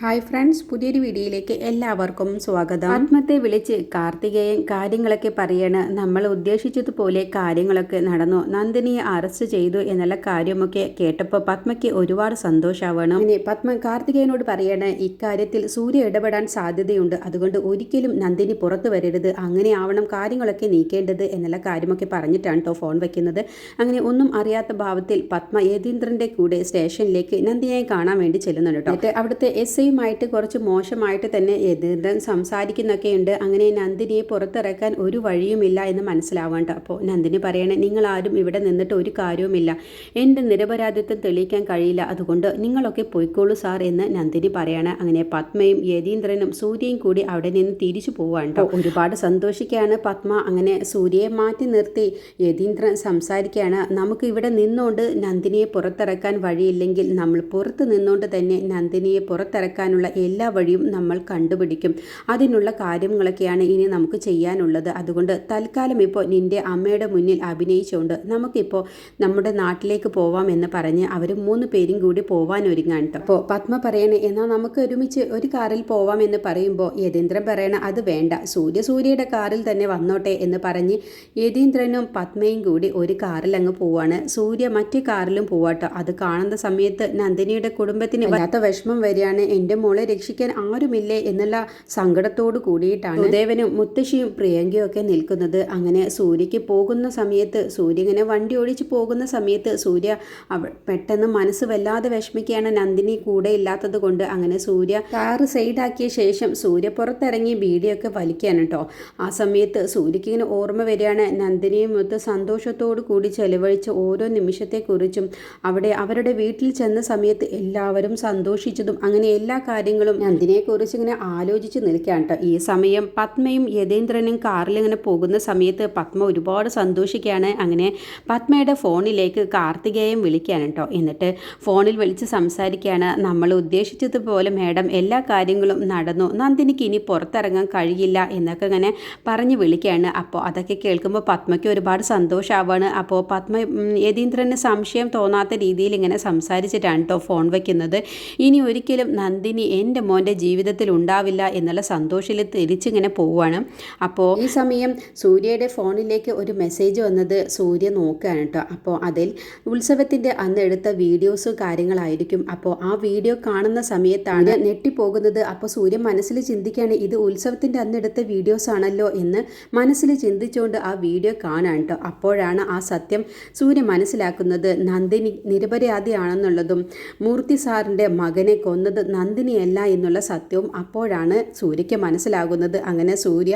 Hi friends പുതിയൊരു വീഡിയോയിലേക്ക് എല്ലാവർക്കും സ്വാഗതം. ആത്മത്തെ വിളിച്ച് കാർത്തികേയൻ കാര്യങ്ങളൊക്കെ പറയണ്. നമ്മൾ ഉദ്ദേശിച്ചതുപോലെ കാര്യങ്ങളൊക്കെ നടന്നു. നന്ദിനിയെ അറസ്റ്റ് ചെയ്തു എന്നുള്ള കാര്യമൊക്കെ കേട്ടപ്പോൾ പത്മയ്ക്ക് ഒരുപാട് സന്തോഷമാവണം. ഇനി പത്മ കാർത്തികേയനോട് പറയണ് ഇക്കാര്യത്തിൽ സൂര്യ ഇടപെടാൻ സാധ്യതയുണ്ട്. അതുകൊണ്ട് ഒരിക്കലും നന്ദിനി പുറത്തു വരരുത്. അങ്ങനെ ആവണം കാര്യങ്ങളൊക്കെ നീക്കേണ്ടത് എന്നുള്ള കാര്യമൊക്കെ പറഞ്ഞിട്ടാണ് കേട്ടോ ഫോൺ വയ്ക്കുന്നത് അങ്ങനെ ഒന്നും അറിയാത്ത ഭാവത്തിൽ പത്മ യതീന്ദ്രന്റെ കൂടെ സ്റ്റേഷനിലേക്ക് നന്ദിനിയെ കാണാൻ വേണ്ടി ചെല്ലുന്നുണ്ട് കേട്ടോ അവിടുത്തെ എസ് ഐയുമായിട്ട് കുറച്ച് മോശമായിട്ട് തന്നെ എതിർന്ന് സംസാരിക്കുന്നൊക്കെയുണ്ട് അങ്ങനെ നന്ദിനിയെ പുറത്തിറക്കാൻ ഒരു വഴിയുമില്ല എന്ന് മനസ്സിലാവാണ്ട് അപ്പോൾ നന്ദിനി പറയണേ നിങ്ങൾ ആരും ഇവിടെ നിന്നിട്ട് ഒരു കാര്യവുമില്ല. എന്റെ നിരപരാധിത്വം തെളിയിക്കാൻ കഴിയില്ല. അതുകൊണ്ട് നിങ്ങളൊക്കെ പോയിക്കോളൂ സാർ എന്ന് നന്ദിനി പറയാണ്. അങ്ങനെ പത്മയും യതീന്ദ്രനും സൂര്യയും കൂടി അവിടെ നിന്ന് തിരിച്ചു പോവാണ്ട് ഒരുപാട് സന്തോഷിക്കുകയാണ് പത്മ. അങ്ങനെ സൂര്യയെ മാറ്റി നിർത്തി യതീന്ദ്രൻ സംസാരിക്കുകയാണ്. നമുക്ക് ഇവിടെ നിന്നുകൊണ്ട് നന്ദിനിയെ പുറത്തിറക്കാൻ വഴിയില്ലെങ്കിൽ നമ്മൾ പുറത്ത് നിന്നുകൊണ്ട് തന്നെ നന്ദിനിയെ പുറത്തിറക്കാനുള്ള എല്ലാ വഴിയും നമ്മൾ കണ്ടുപിടിക്കും. അതിനുള്ള കാര്യങ്ങളൊക്കെയാണ് ഇനി നമുക്ക് ചെയ്യാനുള്ളത്. അതുകൊണ്ട് തൽക്കാലം ഇപ്പോൾ നിന്റെ അമ്മയുടെ മുന്നിൽ അഭിനയിച്ചുകൊണ്ട് നമുക്കിപ്പോൾ നമ്മുടെ നാട്ടിലേക്ക് പോവാം എന്ന് പറഞ്ഞ് അവർ മൂന്ന് പേരും കൂടി പോവാൻ ഒരുങ്ങാൻ അപ്പോൾ പത്മ പറയണേ എന്നാൽ നമുക്ക് ഒരുമിച്ച് ഒരു കാറിൽ പോവാം എന്ന് പറയുമ്പോൾ യതീന്ദ്രൻ പറയണ അത് വേണ്ട സൂര്യ സൂര്യയുടെ കാറിൽ തന്നെ വന്നോട്ടെ എന്ന് പറഞ്ഞ് യതീന്ദ്രനും പത്മയും കൂടി ഒരു കാറിൽ അങ്ങ് പോവാണ്. സൂര്യ മറ്റു കാറിലും പോവാട്ടോ. അത് കാണുന്ന സമയത്ത് നന്ദിനിയുടെ കുടുംബത്തിന് വല്ലാത്ത വിഷമം വരികയാണ് എന്റെ മോളെ രക്ഷിക്കാൻ ആരുമില്ലേ എന്നുള്ള സങ്കടത്തോട് കൂടിയിട്ടാണ് ദേവനും മുത്തശ്ശിയും പ്രിയങ്കയും ഒക്കെ നിൽക്കുന്നത്. അങ്ങനെ സൂര്യക്ക് പോകുന്ന സമയത്ത് സൂര്യ ഇങ്ങനെ വണ്ടി ഓടിച്ച് പോകുന്ന സമയത്ത് സൂര്യ അവ പെട്ടെന്ന് മനസ്സ് വല്ലാതെ വിഷമിക്കുകയാണ്. നന്ദിനി കൂടെ ഇല്ലാത്തത് കൊണ്ട് അങ്ങനെ സൂര്യ കാറ് സൈഡാക്കിയ ശേഷം സൂര്യ പുറത്തിറങ്ങി ബീഡിയൊക്കെ വലിക്കാണ് കേട്ടോ. ആ സമയത്ത് സൂര്യക്ക് ഇങ്ങനെ ഓർമ്മ വരികയാണ്. നന്ദിനിയും മൊത്തം സന്തോഷത്തോടു കൂടി ചെലവഴിച്ച ഓരോ നിമിഷത്തെക്കുറിച്ചും അവിടെ അവരുടെ വീട്ടിൽ ചെന്ന സമയത്ത് എല്ലാവരും സന്തോഷിച്ചതും അങ്ങനെ എല്ലാ കാര്യങ്ങളും നന്ദിനിയെക്കുറിച്ച് ഇങ്ങനെ ആലോചിച്ച് നിൽക്കുകയാണ് കേട്ടോ. ഈ സമയം പത്മയും യതേന്ദ്രനും കാറിൽ ഇങ്ങനെ പോകുന്ന സമയത്ത് പത്മ ഒരുപാട് സന്തോഷിക്കുകയാണ്. അങ്ങനെ പത്മയുടെ ഫോണിലേക്ക് കാർത്തികേയം വിളിക്കുകയാണ് കേട്ടോ. എന്നിട്ട് ഫോണിൽ വിളിച്ച് സംസാരിക്കുകയാണ്. നമ്മൾ ഉദ്ദേശിച്ചതുപോലെ മാഡം എല്ലാ കാര്യങ്ങളും നടന്നു. നന്ദിനിക്ക് ഇനി പുറത്തിറങ്ങാൻ കഴിയില്ല എന്നൊക്കെ ഇങ്ങനെ പറഞ്ഞ് വിളിക്കുകയാണ്. അപ്പോൾ അതൊക്കെ കേൾക്കുമ്പോൾ പത്മയ്ക്ക് ഒരുപാട് സന്തോഷമാവാണ് അപ്പോൾ പത്മ യതീന്ദ്രന് സംശയം തോന്നാത്ത രീതിയിൽ ഇങ്ങനെ സംസാരിച്ചിട്ടാണ് കേട്ടോ ഫോൺ വയ്ക്കുന്നത് ഇനി ഒരിക്കലും നന്ദിനി എന്റെ മോന്റെ ജീവിതത്തിൽ ഉണ്ടാവില്ല എന്നുള്ള സന്തോഷത്തിൽ തിരിച്ചിങ്ങനെ പോവുകയാണ് അപ്പോൾ ഈ സമയം സൂര്യയുടെ ഫോണിലേക്ക് ഒരു മെസ്സേജ് വന്നത് സൂര്യ നോക്കുകയാണ് കേട്ടോ. അപ്പോൾ അതിൽ ഉത്സവത്തിന്റെ അന്ന് എടുത്ത വീഡിയോസ് കാര്യങ്ങളായിരിക്കും. അപ്പോൾ ആ വീഡിയോ കാണുന്ന സമയത്താണ് ഞെട്ടിപ്പോകുന്നത്. അപ്പോൾ സൂര്യ മനസ്സിൽ ചിന്തിക്കുകയാണ് ഇത് ഉത്സവത്തിന്റെ അന്ന് എടുത്ത വീഡിയോസ് ആണല്ലോ എന്ന് മനസ്സിൽ ചിന്തിച്ചുകൊണ്ട് ആ വീഡിയോ കാണാൻ കേട്ടോ. അപ്പോഴാണ് ആ സത്യം സൂര്യ മനസ്സിലാക്കുന്നത്. നന്ദിനി നിരപരാധിയാണെന്നുള്ളതും മൂർത്തി സാറിന്റെ മകനെ കൊന്നത് നന്ദിനിയല്ല എന്നുള്ള സത്യവും അപ്പോഴാണ് സൂര്യയ്ക്ക് മനസ്സിലാകുന്നത്. അങ്ങനെ സൂര്യ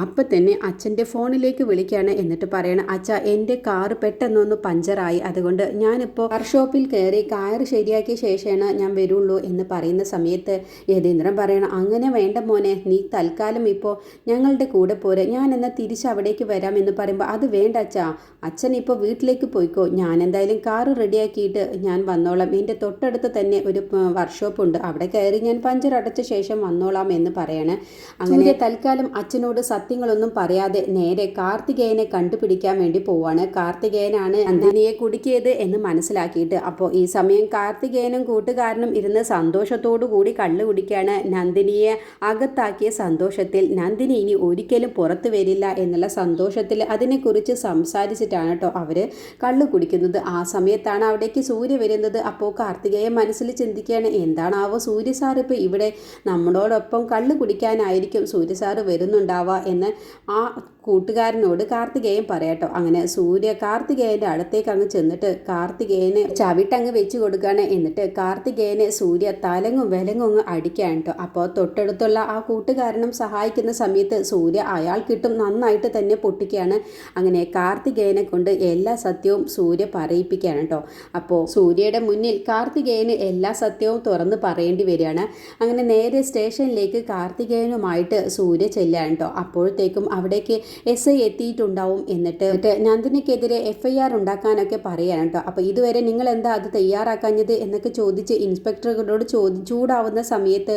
അപ്പം തന്നെ അച്ഛന്റെ ഫോണിലേക്ക് വിളിക്കുകയാണ്. എന്നിട്ട് പറയണം അച്ഛ എന്റെ കാറ് പെട്ടെന്നൊന്ന് പഞ്ചറായി. അതുകൊണ്ട് ഞാനിപ്പോൾ വർക്ക്ഷോപ്പിൽ കയറി കാറ് ശരിയാക്കിയ ശേഷമാണ് ഞാൻ വരുള്ളൂ എന്ന് പറയുന്ന സമയത്ത് യതീന്ദ്രൻ പറയണം അങ്ങനെ വേണ്ട മോനെ നീ തൽക്കാലം ഇപ്പോൾ ഞങ്ങളുടെ കൂടെ പോരെ. ഞാൻ എന്നാൽ തിരിച്ച് അവിടേക്ക് വരാം എന്ന് പറയുമ്പോൾ അത് വേണ്ട അച്ഛാ. അച്ഛൻ ഇപ്പോൾ വീട്ടിലേക്ക് പോയിക്കോ. ഞാൻ എന്തായാലും കാറ് റെഡിയാക്കിയിട്ട് ഞാൻ വന്നോളാം. എന്റെ തൊട്ടടുത്ത് തന്നെ ഒരു വർക്ക്ഷോപ്പ് ഉണ്ട്. അവിടെ കയറി ഞാൻ പഞ്ചർ അടച്ച ശേഷം വന്നോളാം എന്ന് പറയാണ്. അങ്ങനെ തൽക്കാലം അച്ഛനോട് സത്യങ്ങളൊന്നും പറയാതെ നേരെ കാർത്തികേയനെ കണ്ടുപിടിക്കാൻ വേണ്ടി പോവാണ്. കാർത്തികേയനാണ് നന്ദിനിയെ കുടുക്കിയത് എന്ന് മനസ്സിലാക്കിയിട്ട്. അപ്പോൾ ഈ സമയം കാർത്തികേയനും കൂട്ടുകാരനും ഇരുന്ന് സന്തോഷത്തോടു കൂടി കള്ളു കുടിക്കാണ് നന്ദിനിയെ അകത്താക്കിയ സന്തോഷത്തിൽ. നന്ദിനി ഇനി ഒരിക്കലും പുറത്തു വരില്ല എന്നുള്ള സന്തോഷത്തിൽ അതിനെക്കുറിച്ച് സംസാരിച്ചിട്ടാണ് കേട്ടോ അവർ കള്ളു കുടിക്കുന്നത്. ആ സമയത്താണ് അവിടേക്ക് സൂര്യ വരുന്നത്. അപ്പോൾ കാർത്തികേയൻ മനസ്സിൽ ചിന്തിക്കുകയാണ് എന്താണാവോ സൂര്യ സാർ ഇപ്പോൾ ഇവിടെ നമ്മളോടൊപ്പം കള്ള് കുടിക്കാനായിരിക്കും സൂര്യ സാറ് വരുന്നുണ്ടാവുക എന്ന് ആ കൂട്ടുകാരനോട് കാർത്തികേയൻ പറയാട്ടോ. അങ്ങനെ സൂര്യ കാർത്തികേയന്റെ അടുത്തേക്ക് അങ്ങ് ചെന്നിട്ട് കാർത്തികേയന് ചവിട്ടങ്ങ് വെച്ച് കൊടുക്കുകയാണ്. എന്നിട്ട് കാർത്തികേയനെ സൂര്യ തലങ്ങും വിലങ്ങും അങ്ങ് അടിക്കുകയാണ് കേട്ടോ. അപ്പോൾ തൊട്ടടുത്തുള്ള ആ കൂട്ടുകാരനും സഹായിക്കുന്ന സമയത്ത് സൂര്യ അയാൾ കിട്ടും നന്നായിട്ട് തന്നെ പൊട്ടിക്കുകയാണ്. അങ്ങനെ കാർത്തികേയനെ കൊണ്ട് എല്ലാ സത്യവും സൂര്യ പറയിപ്പിക്കുകയാണ് കേട്ടോ. അപ്പോൾ സൂര്യയുടെ മുന്നിൽ കാർത്തികേയന് എല്ലാ സത്യവും തുറന്ന് പറയേണ്ടി വരികയാണ്. അങ്ങനെ നേരെ സ്റ്റേഷനിലേക്ക് കാർത്തികേയനുമായിട്ട് സൂര്യ ചെല്ലുകയാണ് കേട്ടോ. അപ്പോഴത്തേക്കും അവിടേക്ക് എസ് ഐ എത്തിയിട്ടുണ്ടാവും എന്നിട്ട്. നന്ദിനിക്കെതിരെ എഫ് ഐ ആർ ഉണ്ടാക്കാനൊക്കെ പറയാനാണ് കേട്ടോ. അപ്പോൾ ഇതുവരെ നിങ്ങൾ എന്താ അത് തയ്യാറാക്കാഞ്ഞത് എന്നൊക്കെ ചോദിച്ച് ഇൻസ്പെക്ടറുകളോട് ചോദി ചൂടാവുന്ന സമയത്ത്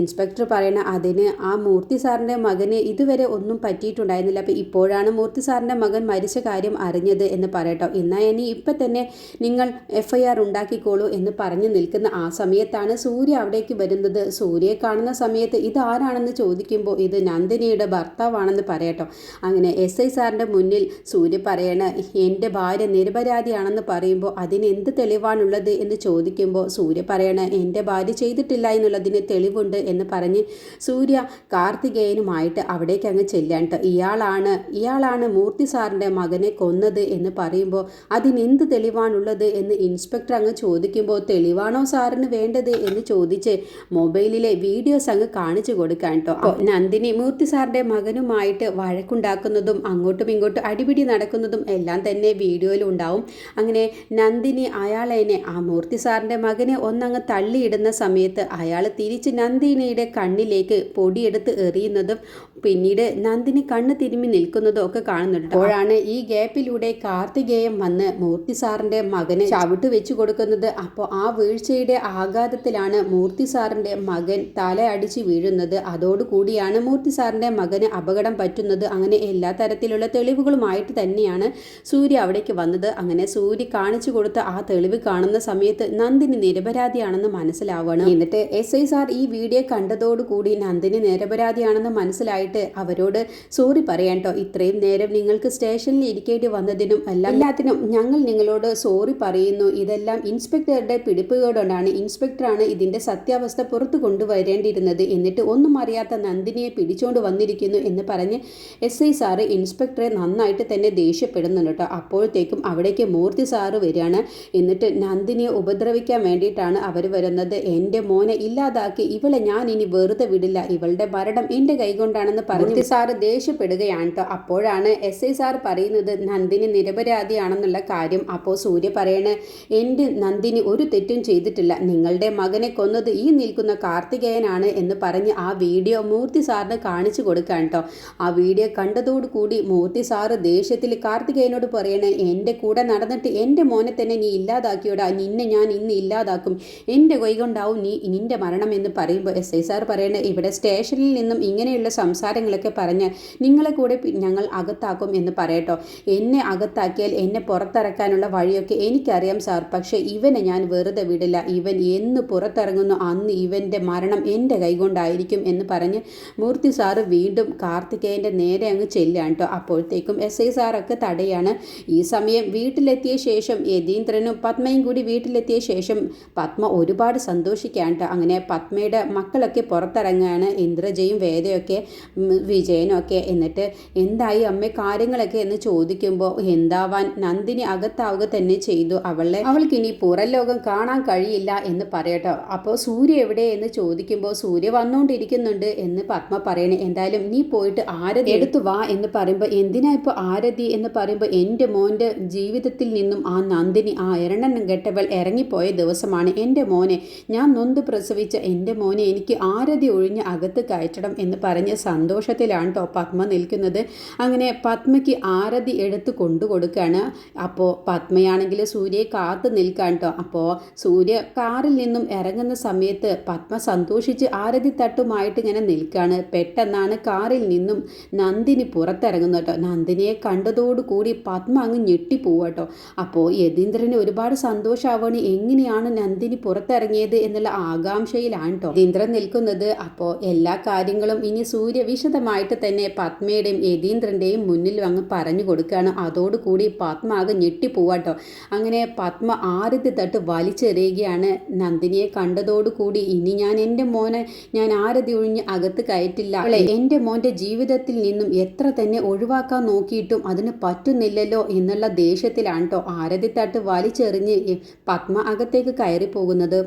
ഇൻസ്പെക്ടർ പറയണ അതിന് ആ മൂർത്തി സാറിന്റെ മകന് ഇതുവരെ ഒന്നും പറ്റിയിട്ടുണ്ടായിരുന്നില്ല. അപ്പോൾ ഇപ്പോഴാണ് മൂർത്തി സാറിന്റെ മകൻ മരിച്ച കാര്യം അറിഞ്ഞത് എന്ന് പറയട്ടോ. എന്നാൽ ഇനി ഇപ്പം തന്നെ നിങ്ങൾ എഫ് ഐ ആർ ഉണ്ടാക്കിക്കോളൂ എന്ന് പറഞ്ഞു നിൽക്കുന്ന ആ സമയത്താണ് സൂര്യ അവിടേക്ക് വരുന്നത്. സൂര്യയെ കാണുന്ന സമയത്ത് ഇതാരാണെന്ന് ചോദിക്കുമ്പോൾ ഇത് നന്ദിനിയുടെ ഭർത്താവാണെന്ന് പറയട്ടോ. അങ്ങനെ എസ് ഐ സാറിന്റെ മുന്നിൽ സൂര്യ പറയണ എന്റെ ഭാര്യ നിരപരാധിയാണെന്ന് പറയുമ്പോൾ അതിന് എന്ത് തെളിവാണുള്ളത്? എന്ന് ചോദിക്കുമ്പോൾ സൂര്യ പറയണ എന്റെ ഭാര്യ ചെയ്തിട്ടില്ല എന്നുള്ളതിന് തെളിവുണ്ട് എന്ന് പറഞ്ഞ് സൂര്യ കാർത്തികേയനുമായിട്ട് അവിടേക്ക് അങ്ങ് ചെല്ലാണ്ട് ഇയാളാണ് ഇയാളാണ് മൂർത്തി സാറിന്റെ മകനെ കൊന്നത് എന്ന് പറയുമ്പോൾ അതിനെന്ത് തെളിവാണുള്ളത്? എന്ന് ഇൻസ്പെക്ടർ അങ്ങ് ചോദിക്കുമ്പോൾ തെളിവാണോ സാറിന് വേണ്ടത്? എന്ന് ചോദിച്ച് മൊബൈലിലെ വീഡിയോസ് അങ്ങ് കാണിച്ചു കൊടുക്കാൻ കേട്ടോ നന്ദിനി മൂർത്തി സാറിന്റെ മകനുമായിട്ട് വഴക്കുണ്ടാക്കുന്നതും അങ്ങോട്ടും ഇങ്ങോട്ടും അടിപിടി നടക്കുന്നതും എല്ലാം തന്നെ വീഡിയോയിൽ ഉണ്ടാവും. അങ്ങനെ നന്ദിനി അയാളെന്നെ ആ മൂർത്തി സാറിന്റെ മകനെ ഒന്നങ്ങ് തള്ളിയിടുന്ന സമയത്ത് അയാൾ തിരിച്ച് നന്ദിനിയുടെ കണ്ണിലേക്ക് പൊടിയെടുത്ത് എറിയുന്നതും പിന്നീട് നന്ദിനി കണ്ണ് തിരുമ്മി നിൽക്കുന്നതും ഒക്കെ കാണുന്നുണ്ട് അപ്പോഴാണ് ഈ ഗ്യാപ്പിലൂടെ കാർത്തികേയം വന്ന് മൂർത്തി സാറിന്റെ മകനെ ചവിട്ട് വെച്ചു കൊടുക്കുന്നത്. അപ്പോൾ ആ വീഴ്ചയുടെ ആഘാതത്തിലാണ് മൂർത്തി സാറിന്റെ മകൻ തല അടിച്ച് വീഴുന്നത്. അതോടുകൂടിയാണ് മൂർത്തി സാറിന്റെ മകന് അപകടം പറ്റുന്നത്. അങ്ങനെ എല്ലാ തരത്തിലുള്ള തെളിവുകളുമായിട്ട് തന്നെയാണ് സൂര്യ അവിടേക്ക് വന്നത്. അങ്ങനെ സൂര്യ കാണിച്ചു കൊടുത്ത ആ തെളിവ് കാണുന്ന സമയത്ത് നന്ദിനി നിരപരാധിയാണെന്ന് മനസ്സിലാവണം എന്നിട്ട് എസ് ഐ സാർ ഈ വീഡിയോ കണ്ടതോടുകൂടി നന്ദിനി നിരപരാധിയാണെന്ന് മനസ്സിലായിട്ട് അവരോട് സോറി പറയാൻ കേട്ടോ ഇത്രയും നേരം നിങ്ങൾക്ക് സ്റ്റേഷനിൽ ഇരിക്കേണ്ടി വന്നതിനും എല്ലാം എല്ലാത്തിനും ഞങ്ങൾ നിങ്ങളോട് സോറി പറയുന്നു. ഇതെല്ലാം ഇൻസ്പെക്ടറുടെ പിടിപ്പുകേടുകൊണ്ടാണ് ഇൻസ്പെക്ടറാണ് ഇതിന്റെ സത്യാവസ്ഥ പുറത്തു കൊണ്ടുവരേണ്ടിയിരുന്നത്. എന്നിട്ട് ഒന്നും അറിയാത്ത നന്ദിനിയെ പിടിച്ചുകൊണ്ട് വന്നിരിക്കുന്നു എന്ന് പറഞ്ഞ് എസ് ഐ സാറ് ഇൻസ്പെക്ടറെ നന്നായിട്ട് തന്നെ ദേഷ്യപ്പെടുന്നുണ്ട് കേട്ടോ അപ്പോഴത്തേക്കും അവിടേക്ക് മൂർത്തി സാറ് വരികയാണ്. എന്നിട്ട് നന്ദിനിയെ ഉപദ്രവിക്കാൻ വേണ്ടിയിട്ടാണ് അവർ വരുന്നത്. എന്റെ മോനെ ഇല്ലാതാക്കി. ഇവളെ ഞാൻ ഇനി വെറുതെ വിടില്ല. ഇവളുടെ മരണം എന്റെ കൈകൊണ്ടാണെന്ന് പറഞ്ഞ്. സാറ് ദേഷ്യപ്പെടുകയാണ് കേട്ടോ അപ്പോഴാണ് എസ് ഐ സാർ പറയുന്നത് നന്ദിനി നിരപരാധിയാണെന്നുള്ള കാര്യം. അപ്പോൾ സൂര്യ പറയണേ എന്റെ നന്ദിനി ഒരു തെറ്റും ചെയ്തിട്ടില്ല. നിങ്ങളുടെ മകനെ കൊന്നത് ഈ നിൽക്കുന്ന കാർത്തികേയനാണ് എന്ന് പറഞ്ഞ് ആ വീഡിയോ മൂർത്തി സാറിന് കാണിച്ചു കൊടുക്കാൻ കേട്ടോ ആ വീഡിയോ കണ്ടതോടുകൂടി മൂർത്തി സാറ് ദേഷ്യത്തിൽ കാർത്തികേയനോട് പറയണേ എന്റെ കൂടെ നടന്നിട്ട് എന്റെ മോനെ തന്നെ നീ ഇല്ലാതാക്കിയോടാ. നിന്നെ ഞാൻ ഇന്ന് ഇല്ലാതാക്കും. എന്റെ കൈകൊണ്ടാവും നീ നിന്റെ മരണം എന്ന് പറയുമ്പോൾ എസ് ഐ സാർ പറയണേ ഇവിടെ സ്റ്റേഷനിൽ നിന്നും ഇങ്ങനെയുള്ള സംസാരങ്ങളൊക്കെ പറഞ്ഞ് നിങ്ങളെ കൂടെ ഞങ്ങൾ അകത്താക്കും എന്ന് പറയട്ടോ. എന്നെ അകത്താക്കിയാൽ എന്നെ പുറത്തിറക്കാനുള്ള വഴിയൊക്കെ എനിക്കറിയാം സാർ. പക്ഷേ ഇവനെ ഞാൻ വെറുതെ വിടില്ല. ഇവൻ എന്ന് പുറത്തിറങ്ങുന്നു അന്ന് ഇവന്റെ മരണം എന്റെ കൈകൊണ്ടായിരിക്കും എന്ന് പറഞ്ഞ് മൂർത്തി സാറ് വീണ്ടും കാർത്തികേയന്റെ നേരെ അങ്ങ് ചെല്ലുകയാണ് കേട്ടോ. അപ്പോഴത്തേക്കും എസ് ഐ സാറൊക്കെ തടയാണ് ഈ സമയം വീട്ടിലെത്തിയ ശേഷം യതീന്ദ്രനും പത്മയും കൂടി വീട്ടിലെത്തിയ ശേഷം പത്മ ഒരുപാട് സന്തോഷിക്കുകയാണ് കേട്ടോ. അങ്ങനെ പത്മയുടെ മക്കളൊക്കെ പുറത്തിറങ്ങുകയാണ്. ഇന്ദ്രജയും വേദയൊക്കെ ഉം, വിജയനും ഒക്കെ എന്നിട്ട് എന്തായി അമ്മ കാര്യങ്ങളൊക്കെ എന്ന് ചോദിക്കുമ്പോൾ എന്താവാൻ നന്ദിനി അകത്താവുക തന്നെ ചെയ്തു. അവളെ അവൾക്ക് ഇനി പുറം ലോകം കാണാൻ കഴിയില്ല എന്ന് പറയട്ടോ. അപ്പോൾ സൂര്യ എവിടെ എന്ന് ചോദിക്കുമ്പോൾ സൂര്യ വന്നുകൊണ്ടിരിക്കുന്നുണ്ട് എന്ന് പത്മ പറയണേ. എന്തായാലും നീ പോയിട്ട് ആരതി എടുത്തു വാ എന്ന് പറയുമ്പോൾ എന്തിനാ ഇപ്പോൾ ആരതി എന്ന് പറയുമ്പോൾ എന്റെ മോന്റെ ജീവിതത്തിൽ നിന്നും ആ നന്ദിനി ആ എരണെണ്ണം കെട്ടവൾ ഇറങ്ങിപ്പോയ ദിവസമാണ്. എന്റെ മോനെ ഞാൻ നൊന്ത് പ്രസവിച്ച എന്റെ മോനെ എനിക്ക് ആരതി ഒഴിഞ്ഞ് അകത്ത് കയറ്റണം എന്ന് പറഞ്ഞ് സന്തോഷത്തിലാണ് കേട്ടോ പത്മ നിൽക്കുന്നത്. അങ്ങനെ പത്മയ്ക്ക് ആരതി എടുത്ത് കൊണ്ടു കൊടുക്കുകയാണ് അപ്പോൾ പത്മയാണെങ്കിൽ സൂര്യയെ കാത്തു നിൽക്കാൻ കേട്ടോ അപ്പോൾ സൂര്യ കാറിൽ നിന്നും ഇറങ്ങുന്ന സമയത്ത് പത്മ സന്തോഷിച്ച് ആരതി തട്ടുമായിട്ട് ഇങ്ങനെ നിൽക്കുകയാണ് പെട്ടെന്നാണ് കാറിൽ നിന്നും നന്ദിനി പുറത്തിറങ്ങുന്നത് കേട്ടോ നന്ദിനിയെ കണ്ടതോടുകൂടി പത്മ അങ്ങ് ഞെട്ടിപ്പോവുക കേട്ടോ അപ്പോൾ യതീന്ദ്രന് ഒരുപാട് സന്തോഷമാവാണ് എങ്ങനെയാണ് നന്ദിനി പുറത്തിറങ്ങിയത് എന്നുള്ള ആകാംക്ഷയിലാണ് കേട്ടോ യതീന്ദ്രൻ നിൽക്കുന്നത്. അപ്പോൾ എല്ലാ കാര്യങ്ങളും ഇനി സൂര്യ വിശദമായിട്ട് തന്നെ പത്മയുടെയും യതീന്ദ്രന്റെയും മുന്നിൽ അങ്ങ് പറഞ്ഞു കൊടുക്കുകയാണ്. അതോടുകൂടി പത്മ ആകെ ഞെട്ടിപ്പോവാട്ടോ അങ്ങനെ പത്മ ആരതി തട്ട് വലിച്ചെറിയുകയാണ്. നന്ദിനിയെ കണ്ടതോടുകൂടി ഇനി ഞാൻ എന്റെ മോനെ ഞാൻ ആരതി ഒഴിഞ്ഞ് അകത്ത് കയറ്റില്ല. എന്റെ മോന്റെ ജീവിതത്തിൽ നിന്നും എത്ര തന്നെ ഒഴിവാക്കാൻ നോക്കിയിട്ടും അതിന് പറ്റുന്നില്ലല്ലോ എന്നുള്ള ദേഷ്യത്തിലാണ് കേട്ടോ ആരതി തട്ട് വലിച്ചെറിഞ്ഞ് പത്മ അകത്തേക്ക് കയറി പോകുന്നത്